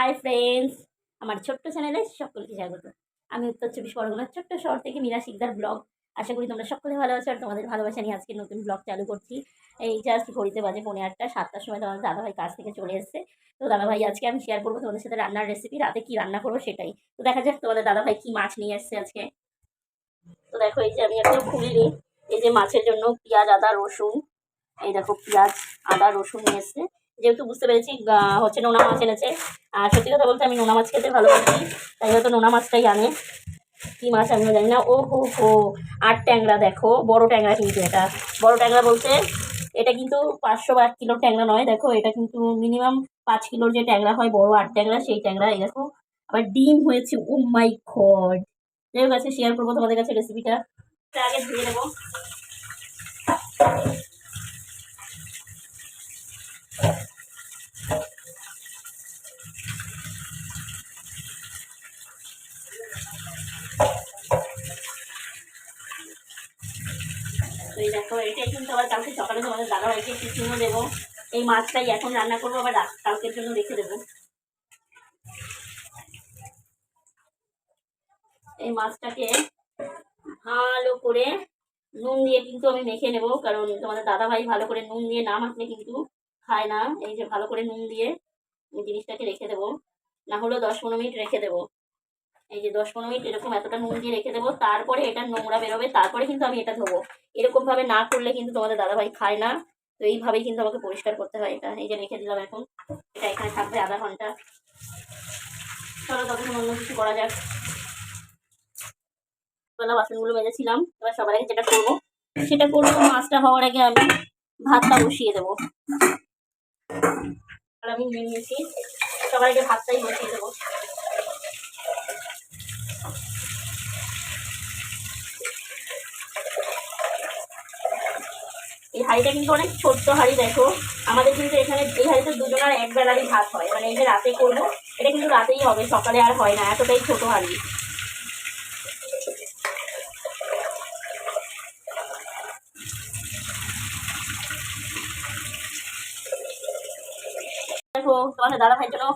Hi friends আমার ছোট্ট চ্যানেলে সকলকে স্বাগত। আমি উত্তর চব্বিশ পরগনার ছোট্ট শহর থেকে মীরা শিকদার ব্লগ। আশা করি তোমরা সকলে ভালো আছো আর তোমাদের ভালোবাসা নিয়ে আজকে নতুন ব্লগ চালু করছি। এই জাস্ট ঘড়িতে বাজে পৌনে আটটা, সাতটার সময় তোমাদের দাদাভাই কাছ থেকে চলে এসেছে। তো দাদাভাই, আজকে আমি শেয়ার করব তোমাদের সাথে রান্নার রেসিপি রাতে কি রান্না করব সেটাই। তো দেখা যাক তোমাদের দাদাভাই কি মাছ নিয়ে এসছে আজকে। তো দেখো, এই যে আমি একটা খুলিনি এই যে মাছের জন্য পেঁয়াজ, আদা, রসুন। এই দেখো, পেঁয়াজ, আদা, রসুন নিয়ে এসছে। যেহেতু বুঝতে পেরেছি হচ্ছে নোনা মাছ এনেছে। আর সত্যি কথা বলতে আমি নোনা মাছ খেতে ভালোবাসি, তাই হয়তো নোনা মাছটাই আনে। কি মাছ আমিও জানি না। ও হো হো আট ট্যাংরা দেখো, বড় ট্যাংরা কিন্তু এটা। বড় ট্যাংরা বলতে, এটা কিন্তু পাঁচশো বা এক কিলোর ট্যাংরা নয়, দেখো, এটা কিন্তু মিনিমাম পাঁচ কিলোর যে ট্যাংরা হয়, বড় আট ট্যাংরা, সেই ট্যাংরা, এই দেখো। আবার ডিম হয়েছে, ও মাই খড যাই হোক আছে শেয়ার করব তোমাদের কাছে রেসিপিটা আগে ধুয়ে নেব। এই দেখো এটাই কিন্তু আবার কালকে সকালে তোমাদের দাদাভাইকে টিফিনও দেবো এই মাছটাই এখন রান্না করব আবার কালকের জন্য রেখে দেবো। এই মাছটাকে ভালো করে নুন দিয়ে কিন্তু আমি মেখে নেব, কারণ তোমাদের দাদাভাই ভালো করে নুন দিয়ে না মাখলে কিন্তু খায় না। এই যে ভালো করে নুন দিয়ে জিনিসটাকে রেখে দেবো না হলেও দশ পনেরো মিনিট রেখে দেবো। এই যে দশ পনেরো মিনিট এরকম এতটা নুন দিয়ে রেখে দেবো, তারপরে এটা নোংরা বেরোবে, তারপরে কিন্তু আমি এটা ধোবো। এরকম ভাবে না করলে কিন্তু তোমাদের দাদাভাই খায় না। তো এইভাবেই কিন্তু আমাকে পরিষ্কার করতে হয় এটা। এই যে রেখে দিলাম এখন। এটা এখানে থাকবে আধা ঘণ্টা। চলো তখন অন্য কিছু করা যাক। বেলা বাসনগুলো মেজেছিলাম। এবার সবার আগে যেটা করব, সেটা করব মাছটা হওয়ার আগে আমি ভাতটা বসিয়ে দেবো। আর আমি নিয়ে নিয়েছি। সবার আগে ভাতটাই বসিয়ে দেবো। এই হাঁড়িটা কিন্তু অনেক ছোট্ট হাঁড়ি, দেখো। আমাদের কিন্তু এখানে, এই হাঁড়িতে দুজনের এক বেলারই ভাত হয়। মানে এই যে রাতে করব, এটা কিন্তু রাতেই হবে, সকালে আর হয় না, এতটাই ছোট হাঁড়ি। দেখো, তোমাদের দাদা ভাইয়ের জন্য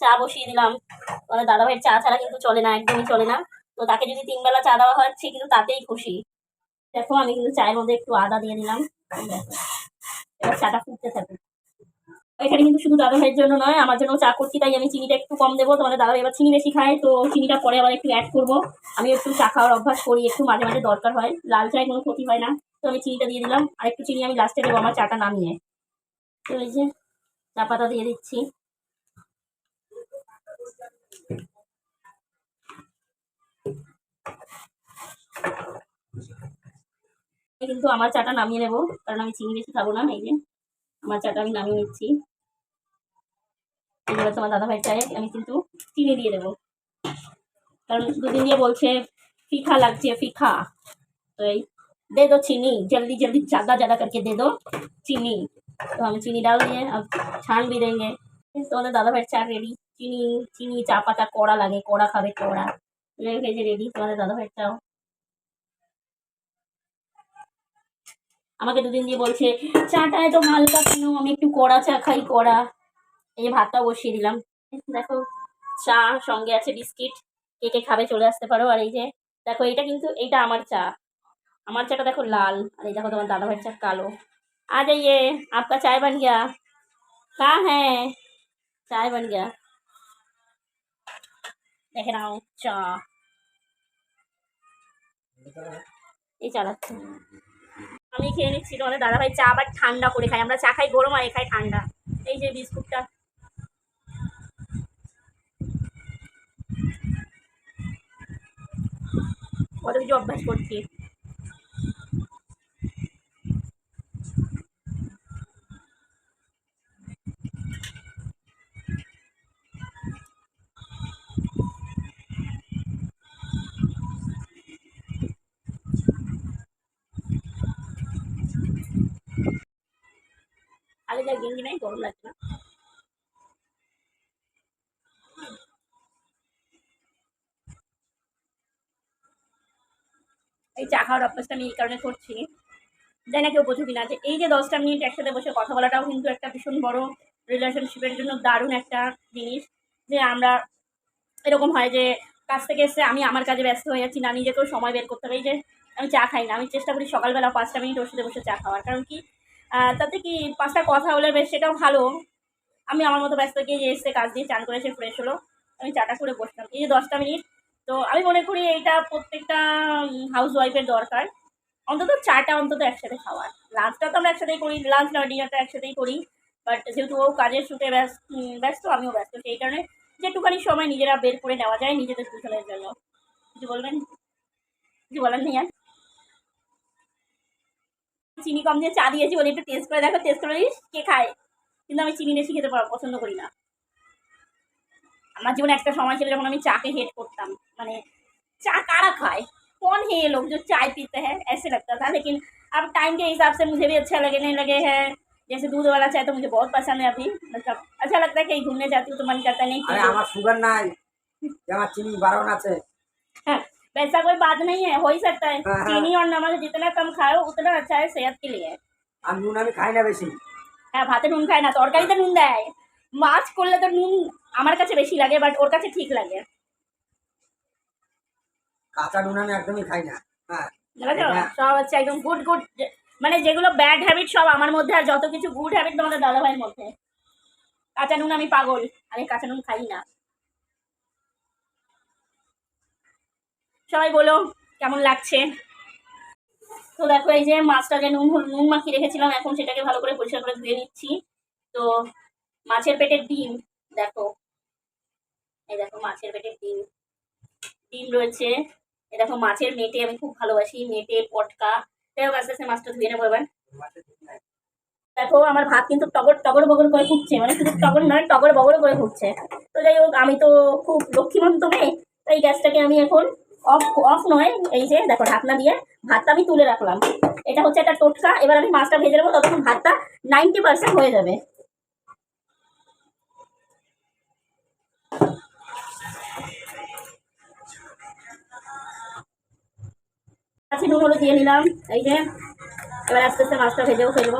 চা বসিয়ে দিলাম। তোমাদের দাদা ভাইয়ের চা ছাড়া কিন্তু চলে না, একদমই চলে না। তো তাকে যদি তিন বেলা চা দেওয়া সে কিন্তু তাতেই খুশি। দেখো, আমি কিন্তু চায়ের মধ্যে একটু আদা দিয়ে দিলাম। এবার চাটা ফুটতে থাকে এখানে কিন্তু শুধু দাদা ভাইয়ের জন্য নয়, আমার জন্য চা করছি, তাই আমি চিনিটা একটু কম দেবো। তোমাদের দাদা এবার চিনি বেশি খায়, তো চিনিটা পরে আবার একটু অ্যাড করব। আমি একটু চা খাওয়ার অভ্যাস করি, একটু মাঝে মাঝে দরকার হয়। লাল চায় কোনো ক্ষতি হয় না, তো আমি চিনিটা দিয়ে দিলাম। আর একটু চিনি আমি লাস্টে দেবো আমার চাটা নামিয়ে। তো এই যে, চা পাতা দিয়ে দিচ্ছি। কিন্তু আমার চাটা নামিয়ে নেবো কারণ আমি চিনি বেশি খাবো না এই যে আমার চাটা আমি নামিয়ে নিচ্ছি এবার তোমার দাদা ভাই চায়ে আমি কিন্তু চিনি দিয়ে দেবো কারণ দুদিন দিয়ে বলছে ফিখা লাগছে ফিখা তো এই दे दो चीनी जल्दी जल्दी ज़्यादा ज़्यादा करके दे दो चीनी तो हम चीनी डाल दिए अब छान भी देंगे तो আমাদের দাদা ভাইয়ের চা রেডি চিনি চিনি চা পাতা কড়া লাগে কড়া খাবে কড়া যাই হোক এই যে রেডি তোমাদের দাদা ভাইয়ের চাও আমাকে দুদিন দিয়ে বলছে চাটা এত হালকা কেন? আমি একটু কড়া চা খাই, কড়া। এই যে ভাতটা বসিয়ে দিলাম। দেখো, চা সঙ্গে আছে বিস্কিট। কে কে খাবে চলে আসতে পারো। আর এই যে, দেখো, এটা কিন্তু এইটা আমার চা। আমার চাটা দেখো লাল। আর এই দেখো তোমার দাদাভাইয়ের চা কালো। আ যাইয়ে আপকা চায় বান গিয়া। কা হ্যাঁ? চায় বান গিয়া। দেখে নাও, চা। এই চালাচ্ছে আমি খেয়ে নিচ্ছি তোমাদের দাদাভাই চা আবার ঠান্ডা করে খাই আমরা চা খাই গরম আর খাই ঠান্ডা। এই যে বিস্কুটটা। কত কিছু অভ্যাস করছি। আগে যা গেঞ্জি নাই, গরম লাগছে না। এই চা খাওয়ার অভ্যাসটা আমি এই কারণে করছি। জানি না কেউ বোঝো কিনা যে এই যে দশটা মিনিট একসাথে বসে কথা বলাটাও কিন্তু একটা ভীষণ বড় রিলেশনশিপের জন্য দারুণ একটা জিনিস যে আমরা এরকম হয় যে কাজ থেকে এসে আমি আমার কাজে ব্যস্ত হয়ে যাচ্ছি না, নিজেকেও সময় বের করতে হবে। এই যে আমি চা খাই না, আমি চেষ্টা করি সকালবেলা পাঁচটা মিনিট ওর সাথে বসে চা খাওয়ার। কারণ কি? তাতে কি পাঁচটা কথা হলে বেশ, সেটাও ভালো। আমি আমার মতো ব্যস্ত গিয়ে এসে কাজ দিয়ে চান করে এসে ফ্রেশ হলো। আমি চাটা করে বসলাম। এই যে দশটা মিনিট, তো আমি মনে করি এইটা প্রত্যেকটা হাউস ওয়াইফের দরকার। অন্তত চাটা অন্তত একসাথে খাওয়ার। লাঞ্চটা তো আমরা একসাথেই করি লাঞ্চ না ডিনারটা একসাথেই করি। বাট যেহেতু ও কাজের শুটে ব্যস্ত ব্যস্ত, আমিও ব্যস্ত, সেই কারণে যেটুখানি সময় নিজেরা বের করে নেওয়া যায় নিজেদের দুজনের জন্য। কিছু বলবেন? কিছু বলার নেই চিনি কম দিয়ে চা দিয়েছি বলে একটু টেস্ট করে দেখো টেস্ট করে দিস কে খায় কিন্তু আমি চিনি বেশি খেতে পার- পছন্দ করি না আমার জীবনে একটা সময় ছিল যখন আমি চাকে হেট করতাম মানে चा कारा खाए कौन है ये लोग जो चाय पीते हैं ऐसे लगता था लेकिन अब टाइम के हिसाब से मुझे भी अच्छा लगने लगे हैं जैसे दूध वाला चाय तो मुझे बहुत पसंद है अभी मतलब अच्छा लगता है कहीं घूमने जाती हूँ तो मन करता है नहीं আরে कि আমার সুগার নাই যে আমার চিনি বারণ আছে हाँ, वैसा कोई बात नहीं है हो ही सकता है हाँ, हाँ। चीनी और नमक जितना कम खाओ उतना अच्छा है सेहत के लिए আর নুন আমি খাই না বেশি হ্যাঁ ভাতে নুন খায় না তরকারিতে নুন দেয় মাছ করলে তো নুন আমার কাছে বেশি লাগে বাট ওর কাছে ঠিক লাগে কাঁচা নুন আমি একদমই খাই না হ্যাঁ বুঝেছো হ্যাঁ। সব হচ্ছে একদম গুড গুড মানে যেগুলো ব্যাড হ্যাবিট সব আমার মধ্যে আর যত কিছু গুড হ্যাবিট তোমাদের দাদাভাইয়ের মধ্যে কাঁচা নুন আমি পাগল আমি কাঁচা নুন খাই না সবাই বলো, কেমন লাগছে? তো দেখো, এই যে মাছটাকে নুন নুন মাখিয়ে রেখেছিলাম, এখন সেটাকে ভালো করে পরিষ্কার করে ধুয়ে নিচ্ছি। তো মাছের পেটের ডিম, দেখো। এই দেখো, মাছের পেটের ডিম। ডিম রয়েছে। এই দেখো, মাছের মেটে আমি খুব ভালোবাসি, মেটে, পটকা। যাই হোক, আস্তে আস্তে মাছটা ধুয়ে নেব এবার। দেখো, আমার ভাত কিন্তু টগর টগর বগর করে ফুটছে। মানে শুধু টগর নয়, টগর বগর করে ফুটছে। তো যাই হোক, আমি তো খুব লক্ষ্মীমন্ত মেয়ে, তাই গ্যাসটাকে আমি এখন অফ অফ নয়, এই যে দেখো ঢাকনা দিয়ে ভাতটা আমি তুলে রাখলাম। এটা হচ্ছে একটা টোটকা, এবার আমি মাছটা ভেজে নেব, ততক্ষণ ভাতটা নাইনটি পার্সেন্ট হয়ে যাবে। নুন হলুদ দিয়ে নিলাম, এই যে। এবার আস্তে আস্তে মাছটা ভেজেও ফেলব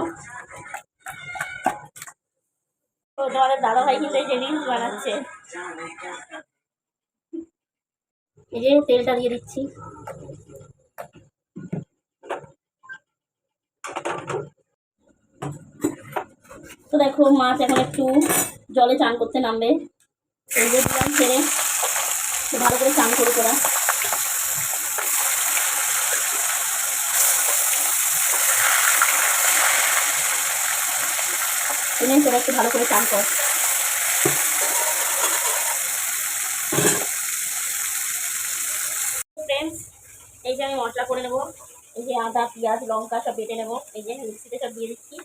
তো তোমাদের দাদা ভাই কিন্তু এই যে রিলস বানাচ্ছে। এই যে তেলটা দিয়ে দিচ্ছি। তো দেখো, মাছ এখন একটু জলে চান করতে নামবে। দিলাম ছেড়ে ভালো করে চান করে তোরা এনে তোরা একটু ভালো করে চান কর ফ্রেন্ডস এই যে আমি মশলা করে নেব এই যে আদা, পেঁয়াজ, লঙ্কা সব বেটে নেব। এই যে মিক্সিতে সব দিয়ে দিচ্ছি।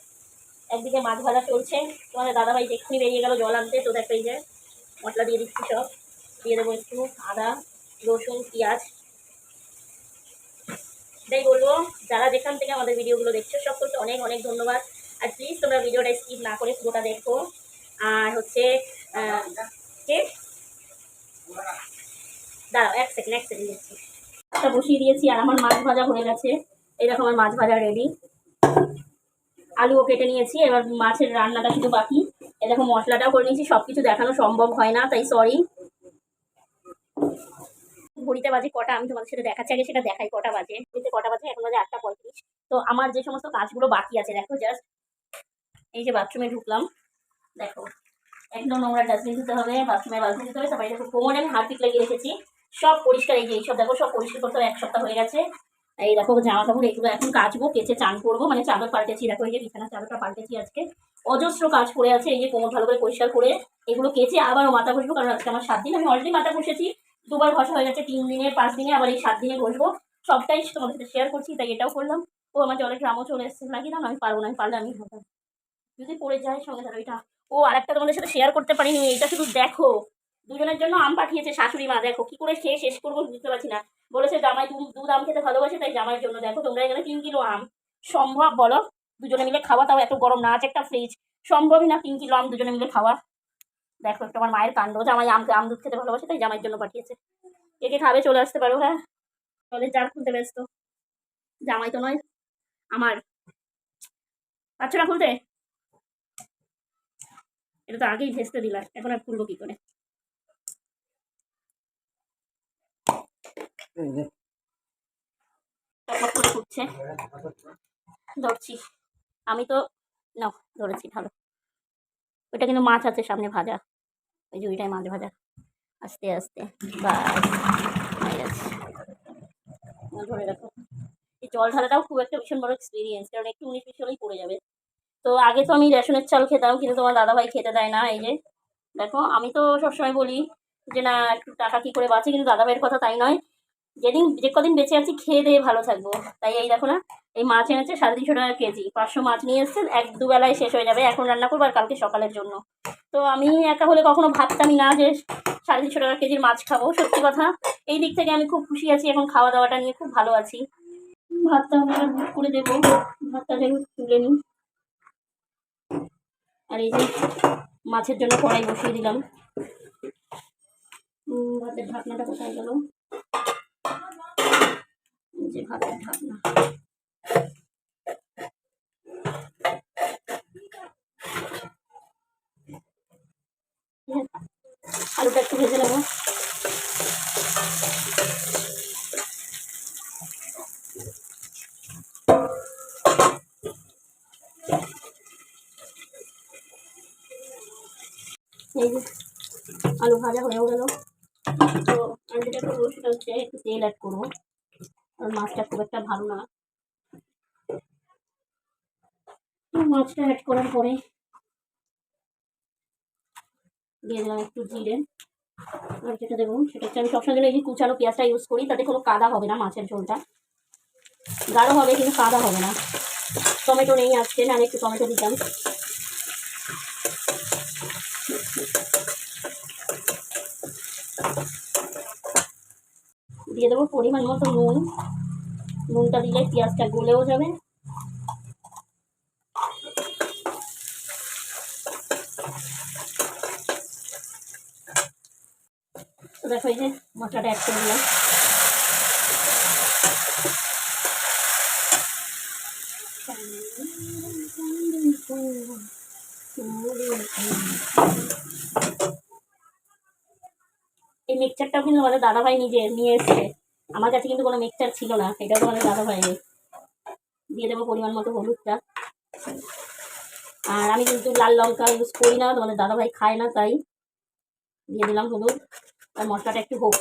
একদিকে মাছ ভাজা চলছে। তোমাদের দাদাভাই এক্ষুনি বেরিয়ে গেল জল আনতে, তো দেখো এই যে মশলা দিয়ে দিচ্ছি সব। দিয়ে দেবো একটু আদা, রসুন, পেঁয়াজ। এটাই বলব, যারা যেখান থেকে আমাদের ভিডিওগুলো দেখছ, সকলকে অনেক অনেক ধন্যবাদ। আর প্লিজ তোমরা ভিডিওটা স্কিপ না করে পুরোটা দেখো। আর হচ্ছে কে? দাঁড়াও, এক সেকেন্ড এক সেকেন্ড দিচ্ছি বসিয়ে দিয়েছি আর আমার মাছ ভাজা হয়ে গেছে। দেখো আমার মাছ ভাজা রেডি আলুও কেটে নিয়েছি, এবার মাছের রান্নাটা শুধু বাকি। এরকম মশলাটাও করে নিয়েছি সব কিছু দেখানো সম্ভব হয় না, তাই সরি ঘড়িতে বাজে কটা, আমি তোমাদের সাথে দেখাচ্ছি, আগে সেটা দেখাই কটা বাজে। ঘড়িতে কটা বাজে, এখন বাজে আটটা পঁয়ত্রিশ। তো আমার যে সমস্ত কাজগুলো বাকি আছে, দেখো জাস্ট এই যে বাথরুমে ঢুকলাম। দেখো, একদম নোংরা ডাস্টবিন দিতে হবে বাথরুমে বাথরুম দিতে হবে, তারপরে দেখো কোমরে আমি হারপিক লাগিয়ে রেখেছি। সব পরিষ্কার, এই যে এইসব দেখো, সব পরিষ্কার করতে হবে, এক সপ্তাহ হয়ে গেছে। এই দেখো জামা কাপড় এগুলো এখন কাচবো, কেচে চান করব মানে চাদর পাল্টেছি, দেখো এই যে বিছানা চাদরটা পাল্টেছি আজকে। অজস্র কাজ পড়ে আছে, এই যে কোমর ভালো করে পরিষ্কার করে এগুলো কেচে আবারও মাথা ঘষবো, কারণ আজকে আমার সাত দিন, আমি অলরেডি মাথা ঘষেছি, দুবার ঘষা হয়ে গেছে, তিন দিনে, পাঁচ দিনে, আবার এই সাত দিনে ঘষবো। সবটাই তোমাদের সাথে শেয়ার করছি, তাই এটাও করলাম। ও আমার জলের ড্রামও চলে এসেছে লাগিয়ে আমি পারব না, আমি পারলে আমি যদি পড়ে যায় সঙ্গে ধরো এটা ও আরেকটা তোমাদের সাথে শেয়ার করতে পারিনি, এটা শুধু দেখো। দুজনের জন্য আম পাঠিয়েছে শাশুড়ি মা। দেখো, কি করে খেয়ে শেষ করব বুঝতে পারছি না। বলেছে, জামাই দুধ আম খেতে ভালোবাসে, তাই জামাইয়ের জন্য দেখো, তোমরা এখানে তিন কিলো আম। সম্ভব বলো? দুজনে মিলে খাওয়া, তাও এত গরম না আছে একটা ফ্রিজ সম্ভবই না তিন কিলো আম দুজনে মিলে খাওয়া। দেখো, একটু আমার মায়ের কাণ্ড। জামাই আম আম দুধ খেতে ভালোবাসে, তাই জামাইয়ের জন্য পাঠিয়েছে। কে কে খাবে চলে আসতে পারো হ্যাঁ? জলের জার খুলতে ব্যস্ত। জামাই তো নয়, আমার। পাচ্ছ না খুলতে? এটা তো আগেই ভেস্তে দিলাম, এখন আর খুলবো কি করে এই যে, টকবক করে ধরছি। আমি তো না ধরেছি, ভালো। ওইটা কিন্তু মাছ আছে সামনে ভাজা। ওই ওইটাই মাছ ভাজা। আস্তে আস্তে। ধরে রাখো। এই জল ঢালাটাও খুব একটা ভীষণ বড় এক্সপিরিয়েন্স কারণ একটু উনিশ বিশ হলেই পড়ে যাবে। তো আগে তো আমি রেশনের চাল খেতাম, কিন্তু তোমার দাদাভাই খেতে দেয় না, এই যে। দেখো, আমি তো সবসময় বলি যে, না, একটু টাকা কী করে বাঁচে? কিন্তু দাদাভাইয়ের কথা তাই নয়। যেদিন যে কদিন বেঁচে আছি, খেয়ে দিয়ে ভালো থাকব। তাই এই দেখো না, এই মাছ এনেছে সাড়ে তিনশো টাকা কেজি। পাঁচশো মাছ নিয়ে এসছেন এক দুবেলায় শেষ হয়ে যাবে। এখন রান্না করব আর কালকে সকালের জন্য। তো আমি একা হলে কখনো ভাবতামই না যে সাড়ে তিনশো টাকা কেজির মাছ খাব, সত্যি কথা। এই দিক থেকে আমি খুব খুশি আছি, এখন খাওয়া দাওয়াটা নিয়ে খুব ভালো আছি। ভাতটা আমি বুক করে দেবো, ভাতটা তুলে নিই। আর এই যে মাছের জন্য কড়াই বসিয়ে দিলাম। ভাতের ঢাকনাটা কোথায় গেল? যে ভাতের ঢাকনা আলুটা একটু ভেজে নেব। এই আলু ভাজা হয়েও গেল। সেটা হচ্ছে একটু তেল অ্যাড করব। আর মাছটা খুব একটা ভালো না। মাছটা অ্যাড করার পরে দিয়ে একটু জিরে। আর যেটা দেবো সেটা হচ্ছে আমি সবসময় এই যে কুচানো পেঁয়াজটা ইউজ করি, তাতে কোনো কাদা হবে না মাছের ঝোলটা। গাঢ় হবে কিন্তু কাদা হবে না। টমেটো নেই আজকে, না একটু টমেটো দিতাম। দিয়ে দেবো পরিমাণ মতো নুন। নুনটা দিলে পেঁয়াজটা গলেও যাবে। দেখো এই যে মশলাটা অ্যাড করে দিলাম এই মিক্সচারটাও কিন্তু আমাদের দাদাভাই নিজে নিয়ে এসছে। আমার কাছে কিন্তু কোনো মিক্সচার ছিল না এটাও তোমাদের দাদাভাই দিয়ে দেবো পরিমাণ মতো হলুদটা। আর আমি কিন্তু লাল লঙ্কা ইউজ করি না, তোমাদের দাদাভাই খায় না, তাই দিয়ে দিলাম হলুদ। আর মশলাটা একটু হোক।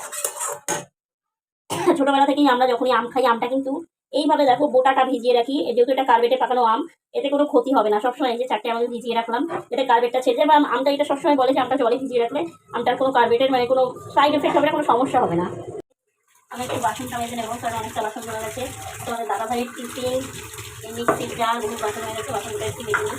ছোটোবেলা থেকেই আমরা যখনই আম খাই, আমটা কিন্তু এইভাবে দেখো বোটাটা ভিজিয়ে রাখি। যেহেতু এটা কার্বেটে পাকানো আম, এতে কোনো ক্ষতি হবে না। সবসময় যে চারটে আমাদের ভিজিয়ে রাখলাম এতে কার্বেটটা ছেড়ে বা আমটা এটা সবসময় বলে যে, আমটা জলে ভিজিয়ে রাখলে আমটার কোনো কার্বেটের মানে কোনো সাইড এফেক্ট হবে না, কোনো সমস্যা হবে না। আমি একটু বাসনটা মেজে নেব, কারণ অনেকটা বাসন চলে গেছে। তোমাদের দাদা ভাইয়ের টিফিন মিক্সির জার বহু বাসন হয়ে গেছে, বাসনটা একটু মেজে নিই।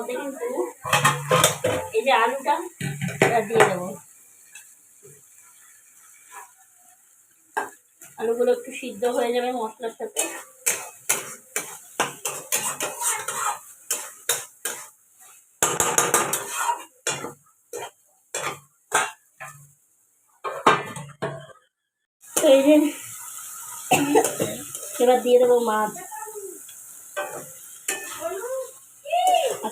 মধ্যে কিন্তু এই যে আলুটা দিয়ে দেবো। আলুগুলো একটু সিদ্ধ হয়ে যাবে মশলার সাথে। এবার দিয়ে দেবো মাছ।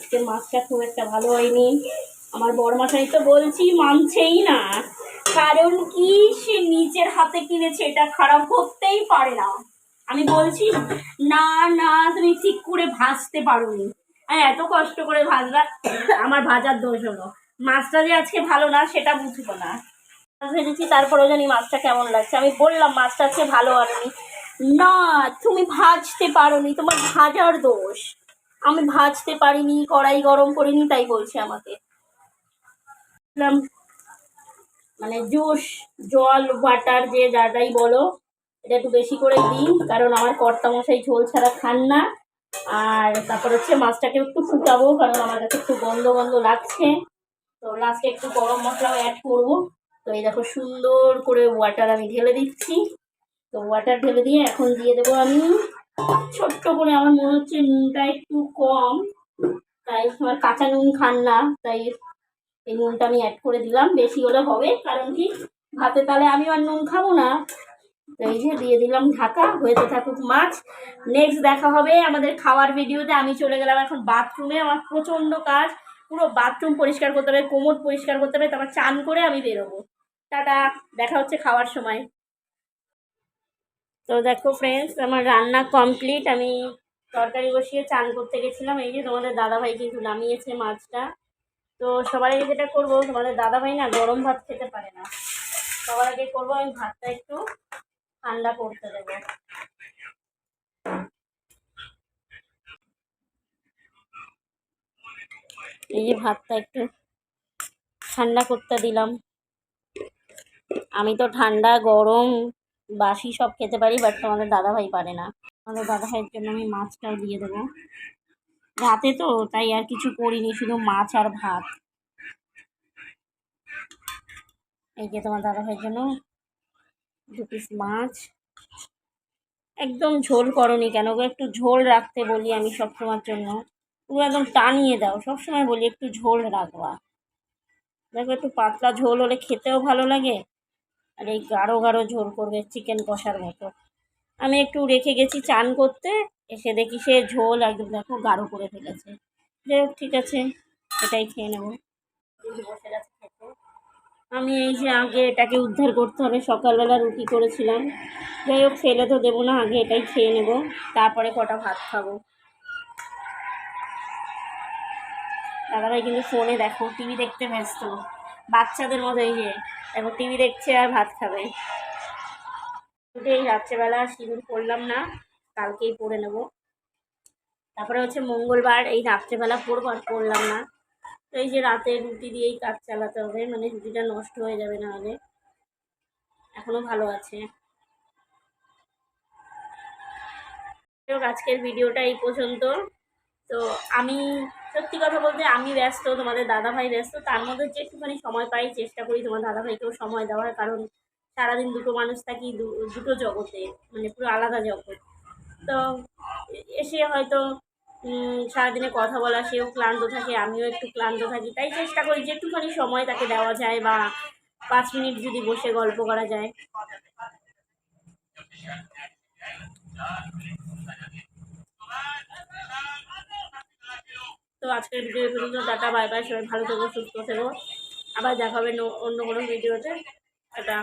আজকে মাছটা খুব একটা ভালো হয়নি। আমার বড় মশাই তো বলছি, মানছেই না। কারণ কি সে নিজের হাতে কিনেছে এটা খারাপ করতেই পারে না। আমি বলছি, না না, তুমি ঠিক করে ভাজতে পারোনি। আর, এত কষ্ট করে ভাজলা আমার ভাজার দোষ হলো। মাছটা যে আজকে ভালো না, সেটা বুঝব না। ভেজেছি, তারপরেও জানি মাছটা কেমন লাগছে। আমি বললাম, মাছটা আজকে ভালো আনি না, তুমি ভাজতে পারোনি, তোমার ভাজার দোষ। আমি ভাজতে পারিনি, কড়াই গরম করিনি, তাই বলছে আমাকে। মানে জুস, জল, বাটার, যে যাটাই বলো, এটা একটু বেশি করে দিই কারণ আমার কর্তা মশাই ঝোল ছাড়া খান না। আর তারপর হচ্ছে মাছটাকে একটু ফুটাবো, কারণ আমার কাছে একটু গন্ধ গন্ধ লাগছে। তো লাস্টে একটু গরম মশলাও অ্যাড করব। তো এই দেখো সুন্দর করে ওয়াটার আমি ঢেলে দিচ্ছি। তো ওয়াটার ঢেলে দিয়ে এখন দিয়ে দেবো আমি ছোট্ট করে আমার মনে হচ্ছে নুনটা একটু কম। তাই আমার কাঁচা নুন খান না, তাই এই নুনটা আমি অ্যাড করে দিলাম। বেশি হলে হবে, কারণ কি ভাতে তাহলে আমি আর নুন খাব না। এই যে দিয়ে দিলাম ঢাকা হয়েতে থাকুক মাছ। নেক্সট দেখা হবে আমাদের খাওয়ার ভিডিওতে। আমি চলে গেলাম এখন বাথরুমে আমার প্রচণ্ড কাজ। পুরো বাথরুম পরিষ্কার করতে হবে, কোমর পরিষ্কার করতে হবে। তারপর চান করে আমি বেরোবো। টাটা, দেখা হচ্ছে খাওয়ার সময়। তো দেখো ফ্রেন্ডস আমার রান্না কমপ্লিট আমি তরকারি বসিয়ে চান করতে গেছিলাম। এই যে তোমাদের দাদাভাই কিন্তু নামিয়েছে মাছটা। তো সবার আগে যেটা করব, তোমাদের দাদাভাই না গরম ভাত খেতে পারে না। সবার আগে করব, আমি ভাতটা একটু ঠান্ডা করতে দেবো। এই যে ভাতটা একটু ঠান্ডা করতে দিলাম। আমি তো ঠান্ডা, গরম। বাসি সব খেতে পারি বাট তোমাদের দাদাভাই পারে না। আমাদের দাদাভাইয়ের জন্য আমি মাছটাও দিয়ে দেবো। রাতে তো তাই আর কিছু করিনি, শুধু মাছ আর ভাত। এই যে তোমার দাদাভাইয়ের জন্য দু পিস মাছ। একদম ঝোল করনি কেন একটু ঝোল রাখতে বলি আমি সব সবসময়ের জন্য। পুরো একদম টানিয়ে দাও, সবসময় বলি একটু ঝোল রাখবা। দেখো একটু পাতলা ঝোল হলে খেতেও ভালো লাগে। আর এই গাঢ় গাঢ় ঝোল করবে চিকেন কষার মতো। আমি একটু রেখে গেছি চান করতে, এসে দেখি সে ঝোল একদম দেখো গাঢ় করে ফেলেছে। যাই হোক, ঠিক আছে, এটাই খেয়ে নেব। আমি এই যে আগে এটাকে উদ্ধার করতে হবে, সকালবেলা রুটি করেছিলাম। যাই হোক, ফেলে তো দেবো না, আগে এটাই খেয়ে নেব, তারপরে কটা ভাত খাব। দাদাভাই কিন্তু ফোনে দেখো টিভি দেখতে ব্যস্ত। বাচ্চাদের মতো এই যে দেখো টিভি দেখছে আর ভাত খাবে। এই রাত্রেবেলা সিঁদুর পরলাম না, কালকেই পরে নেব। তারপরে হচ্ছে মঙ্গলবার, এই রাত্রেবেলা পরবো আর পরলাম না। তো এই যে রাতে রুটি দিয়েই কাজ চালাতে হবে মানে রুটিটা নষ্ট হয়ে যাবে না হলে। এখনও ভালো আছে। আজকের ভিডিওটা এই পর্যন্ত। তো আমি, সত্যি কথা বলতে আমি ব্যস্ত, তোমাদের দাদাভাই ব্যস্ত, তার মধ্যে যে একটুখানি সময় পাই চেষ্টা করি তোমার দাদাভাইকেও সময় দেওয়ার, কারণ সারাদিন দুটো মানুষ থাকি দুটো জগতে মানে পুরো আলাদা জগৎ। তো এসে হয়তো সারাদিনে কথা বলা, সেও ক্লান্ত থাকে, আমিও একটু ক্লান্ত থাকি, তাই চেষ্টা করি যে একটুখানি সময় তাকে দেওয়া যায়, বা পাঁচ মিনিট যদি বসে গল্প করা যায়। তো আজকের ভিডিও পর্যন্ত। টাটা বাই বাই সবাই ভালো থেকো, সুস্থ থেকো। আবার দেখা হবে অন্য কোনো ভিডিওতে এটা